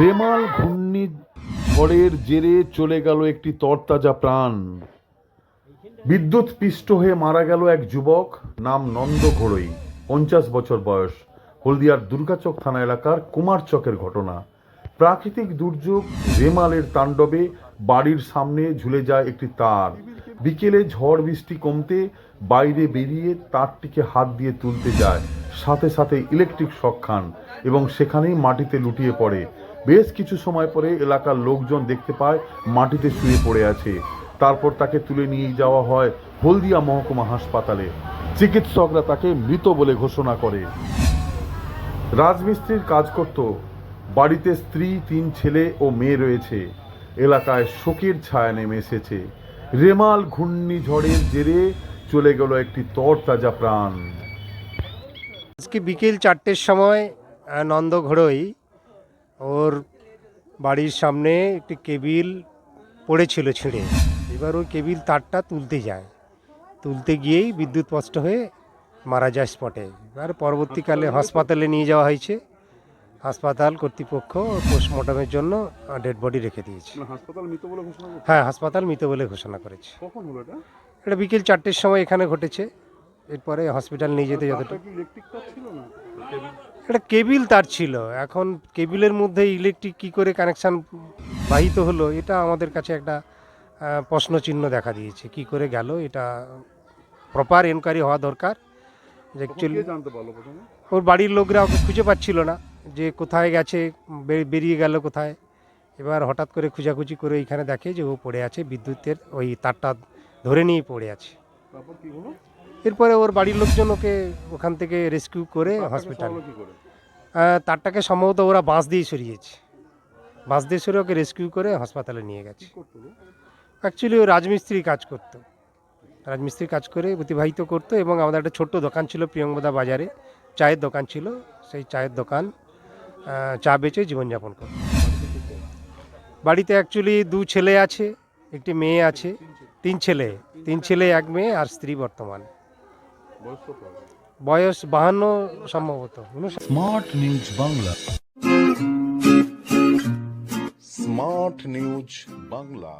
রেমাল ঘূর্ণি ঝড়ের জেরে চলে গেল একটি তরতাজা প্রাণ। বিদ্যুৎ পিষ্ট হয়ে মারা গেল এক যুবক, নাম নন্দ ঘোড়ই, পঞ্চাশ বছর বয়স, হলদিয়ার দুর্গাচক থানা এলাকার কুমারচকের ঘটনা। প্রাকৃতিক দুর্যোগ রেমালের তাণ্ডবে বাড়ির সামনে ঝুলে যায় একটি তার। বিকেলে ঝড় বৃষ্টি কমতে বাইরে বেরিয়ে তারটিকে হাত দিয়ে তুলতে যায়। সাথে সাথে ইলেকট্রিক শক খান এবং সেখানেই মাটিতে লুটিয়ে পড়ে। বেশ কিছু সময় পরে এলাকার লোকজন দেখতে পায় মাটিতে শুয়ে পড়ে আছে। তারপর তাকে তুলে নিয়ে যাওয়া হয় হলদিয়া মহকুমা হাসপাতালে। চিকিৎসকরা তাকে মৃত বলে ঘোষণা করে। রাজমিস্ত্রির কাজ করত। বাড়িতে স্ত্রী, তিন ছেলে ও মেয়ে রয়েছে। এলাকায় শোকের ছায়া নেমে এসেছে। রেমাল ঘূর্ণিঝড়ের জেরে চলে গেল একটি তরতাজা প্রাণ। আজকে বিকেল চারটের সময় নন্দ ঘোড়ই ওর বাড়ির সামনে একটি কেবিল পড়েছিল ছিঁড়ে। এবার ওই কেবিল তারটা তুলতে যায়। তুলতে গিয়েই বিদ্যুৎ স্পষ্ট হয়ে মারা যায় স্পটে। এবার পরবর্তীকালে হাসপাতালে নিয়ে যাওয়া হয়েছে। হাসপাতাল কর্তৃপক্ষ পোস্টমর্টমের জন্য ডেড বডি রেখে দিয়েছে। হাসপাতাল মৃত বলে ঘোষণা করছে? হ্যাঁ হাসপাতাল মৃত বলে ঘোষণা করেছে। এটা? এটা বিকেল চারটের সময় এখানে ঘটেছে। এরপরে হসপিটাল নিয়ে যেতে যতটা একটা কেবিল তার ছিল। এখন কেবিলের মধ্যে ইলেকট্রিক কি করে কানেকশন বাহিত হলো এটা আমাদের কাছে একটা আহ, প্রশ্নচিহ্ন দেখা দিয়েছে। কি করে গেল এটা প্রপার এনকোয়ারি হওয়া দরকার। যে অ্যাকচুয়ালি ওর বাড়ির লোকরা ওকে খুঁজে পাচ্ছিল না যে কোথায় গেছে বেরিয়ে গেল কোথায়। এবার হঠাৎ করে খোঁজাখুঁজি করে এখানে দেখে যে ও পড়ে আছে বিদ্যুতের ওই তারটা ধরে নিয়ে পড়ে আছে। এরপরে ওর বাড়ির লোকজন ওকে ওখান থেকে রেস্কিউ করে হসপিটাল তারটাকে সম্ভবত ওরা বাঁশ দিয়ে সরিয়েছে। বাঁশ দিয়ে সরিয়ে ওকে রেস্কিউ করে হাসপাতালে নিয়ে গেছে। অ্যাকচুয়ালি ও রাজমিস্ত্রি কাজ করতো। রাজমিস্ত্রি কাজ করে অতিবাহিত করতো এবং আমাদের একটা ছোট্ট দোকান ছিল প্রিয়ঙ্গদা বাজারে। চায়ের দোকান ছিল। সেই চায়ের দোকান চা বেচে জীবনযাপন করতো। বাড়িতে অ্যাকচুয়ালি দু ছেলে আছে একটি মেয়ে আছে। তিন ছেলে। তিন ছেলে এক মেয়ে আর স্ত্রী বর্তমান। বয়স বাহান্ন সম্ভবত। Smart News Bangla. Smart News Bangla.